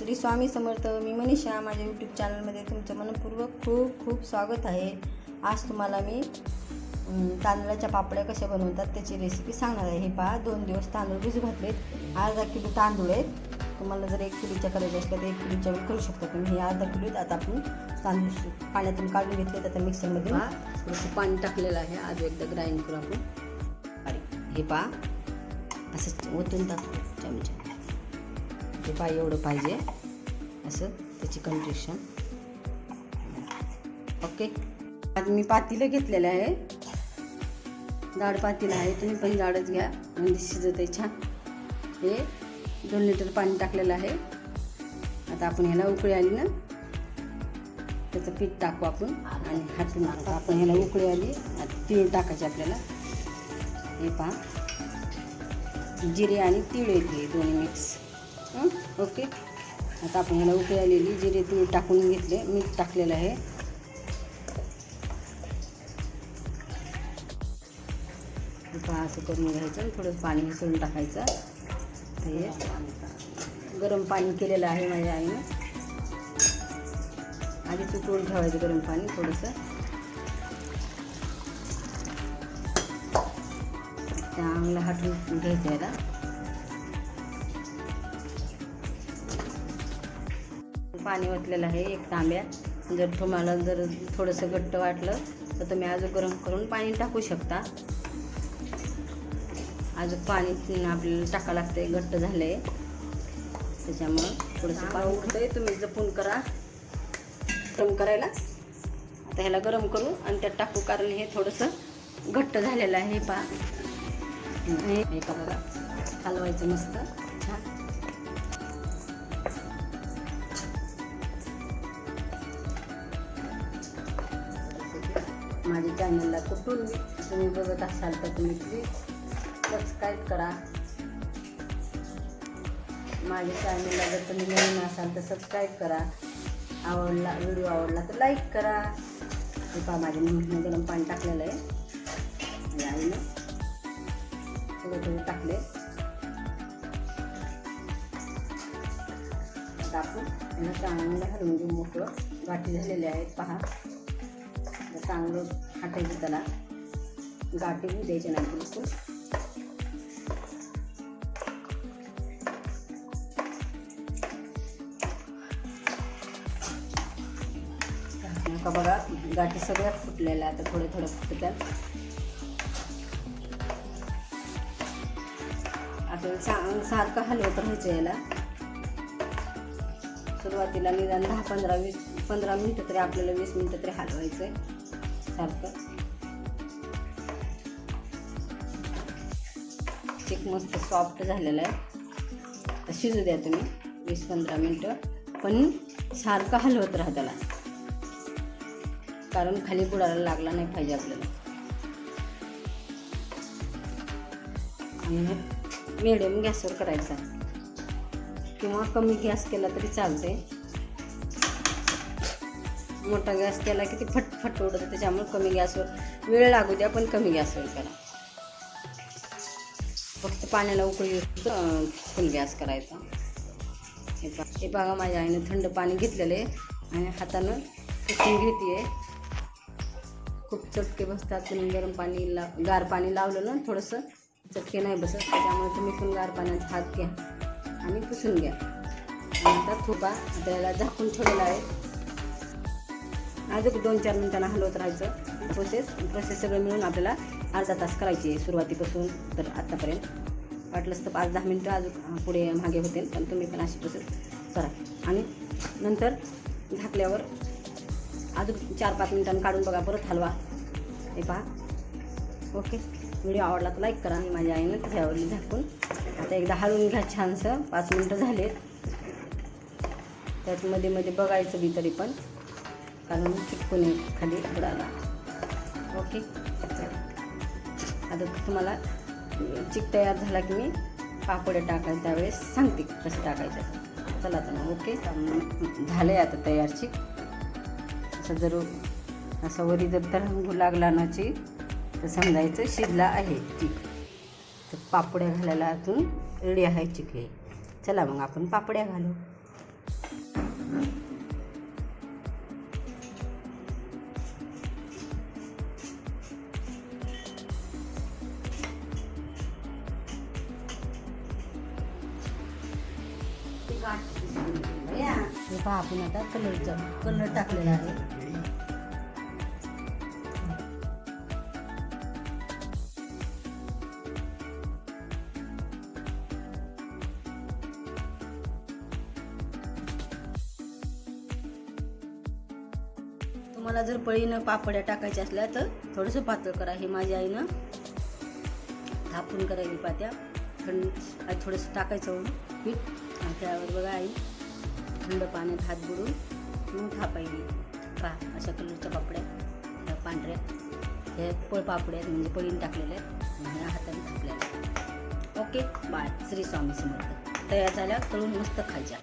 श्री स्वामी समर्थ मी मनीषा. माझ्या यूट्यूब चॅनलमध्ये तुमचं मनपूर्वक खूप खूप स्वागत आहे. आज तुम्हाला मी तांदळाच्या पापड्या कशा बनवतात त्याची रेसिपी सांगणार आहे. हे पहा दोन दिवस तांदूळ भिजू घातलेत. अर्धा किलो तांदूळ आहेत. तुम्हाला जर एक किलोच्या करायचे असल्या तर एक किलोच्या करू शकता तुम्ही. हे अर्धा किलो आहेत. आता आपण तांदूळ पाण्यातून काढून घेतले आता मिक्सरमध्ये थोडंसं पाणी टाकलेलं आहे. आज एकदा ग्राइंड करू आपण. अरे हे पहा. असं ओतून टाकतो. चमचा. ते पाय एवढं पाहिजे. असं त्याची कंट्रिशन ओके आज मी पातीलं घेतलेलं आहे. जाड पातीलं आहे. तुम्ही पण जाडच घ्या. म्हणजे शिजत आहे छान. हे दोन लिटर पाणी टाकलेलं आहे. आता आपण ह्याला उकळी आली ना? त्याचं पीठ टाकू आपण आणि हातून आता आपण ह्याला उकळी आली. आता तीळ टाकायचे आपल्याला. हे पहा. जिरे आणि तीळ येते दोन्ही मिक्स ओके. आता आपण याला उकळी आलेली जिरे तीळ टाकून घेतले. मीठ टाकलेलं आहे. पहा असं करून घ्यायचं. थोडं पाणी मिसळून टाकायचं. हे गरम पाणी केलेलं आहे माझ्या आईनं. आधी उकळून ठेवायचं गरम पाणी थोडंसं. चांगलं हाटून घ्यायचं याला. पाणी ओतलेलं आहे एक तांब्यात जर तुम्हाला जर थोडंसं घट्ट वाटलं तर तुम्ही अजून गरम करून पाणी टाकू शकता. अजून पाणी आपल्याला टाका लागते घट्ट झाले त्याच्यामुळं थोडंसं पाणी उठतंय तुम्ही जपून करा. गरम करायला. आता ह्याला गरम करू आणि त्यात टाकू कारण हे थोडंसं घट्ट झालेलं आहे पा हे बघा हलवायचं मस्त. माझ्या चॅनलला कुठून तुम्ही बघत असाल तर तुम्ही प्लीज सबस्क्राईब करा. माझ्या चॅनलला जर तुम्ही नवीन असाल तर सबस्क्राईब करा. आवडला व्हिडिओ आवडला तर लाईक करा. हे पहा माझ्या मम्मीने गरम पाणी टाकलेलं आहे. माझ्या आईनं थोडं टाकले टाकून आपण यांना चांगलं हलवून घेऊ मोकळं. वाटी झालेले आहेत पहा. चांगलं हाटायचं त्याला. गाठी होऊ नाही बिलकुल. नका बघा गाठी सगळ्या फुटलेल्या आता थोडे थोडे फुटतात आपल्याला सा सारखं हलवत राहायचं याला. सुरुवातीला निदान दहा पंधरा वीस पंधरा मिनटं तरी आपल्याला वीस मिनटं तरी हलवायचं आहे सारखं. चिक मस्त सॉफ्ट झालेलं आहे. शिजू द्या तुम्ही वीस पंधरा मिनटं. पण सारखं हलवत राहा त्याला. कारण खाली बुडायला लागला नाही पाहिजे आपल्याला. मीडियम मिडियम गॅसवर करायचा किंवा कमी गॅस केला तरी चालते मोठा गॅस केला की ते फटफट उडतं त्याच्यामुळे कमी गॅसवर वेळ लागू द्या पण कमी गॅसवर करा फक्त पाण्याला उकळी फुल गॅस करायचा. हे पा हे बघा माझ्या आईनं थंड पाणी घेतलेलं आहे आणि हातानं पुसून घेते खूप चटके बसतात तुम्ही गरम पाणी ला गार पाणी लावलं ना थोडंसं चटके नाही बसत त्याच्यामुळे तुम्ही पण गार पाण्यात हात घ्या आणि पुसून घ्या. आणि आता थोपा आपल्याला झाकून ठेवलेला आहे. अजून दोन चार मिनटांना हलवत राहायचं. प्रोसेस प्रोसेस सगळं मिळून आपल्याला अर्धा तास करायची आहे सुरुवातीपासून तर आत्तापर्यंत वाटलंच तर पाच दहा मिनटं अजून पुढे मागे होतील पण तुम्ही पण अशी प्रोसेस करा. आणि नंतर झाकल्यावर अजून चार पाच मिनटांनी काढून बघा परत हलवा. हे पहा. ओके व्हिडिओ आवडला तर लाईक करा आणि माझ्या आईनं आवडली झाकून. आता एकदा हलवून घ्या छानसं. पाच मिनटं झालेत. त्यात मध्ये मध्ये बघायचं बी तरी पण. कारण चिटकून येईल खाली बुडाला ओके आता तुम्हाला चिक तयार झाला की मी पापड्या टाकायचं त्यावेळेस सांगते कसं टाकायचं चला तर मग ओके झालं आहे आता तयार चिक असं जर असं वरी जर तरंगू लागला ना चिक तर समजायचं शिजला आहे चिक तर पापड्या घालायला अजून रेडी आहे चिक हे चला मग आपण पापड्या घालू हे पहा आपण आता कलरचा कलर टाकलेला आहे. तुम्हाला जर पळीनं पापड्या टाकायच्या असल्या तर थोडंसं पातळ करा हे माझ्या आईनं. थापून करायची पात्या. थंड आणि थोडंसं टाकायचं वरून पीठ. त्यावर बघा आई थंड पाण्यात हात बुडून मग थापायची पहा अशा कलरच्या पापड्या ह्या पांढऱ्या हे पळपापड्या आहेत म्हणजे पळीन टाकलेल्या आहेत ह्या हाताने थापलेल्या ओके बाय. श्री स्वामी समर्थ. तयार झाल्या तळून मस्त खायच्या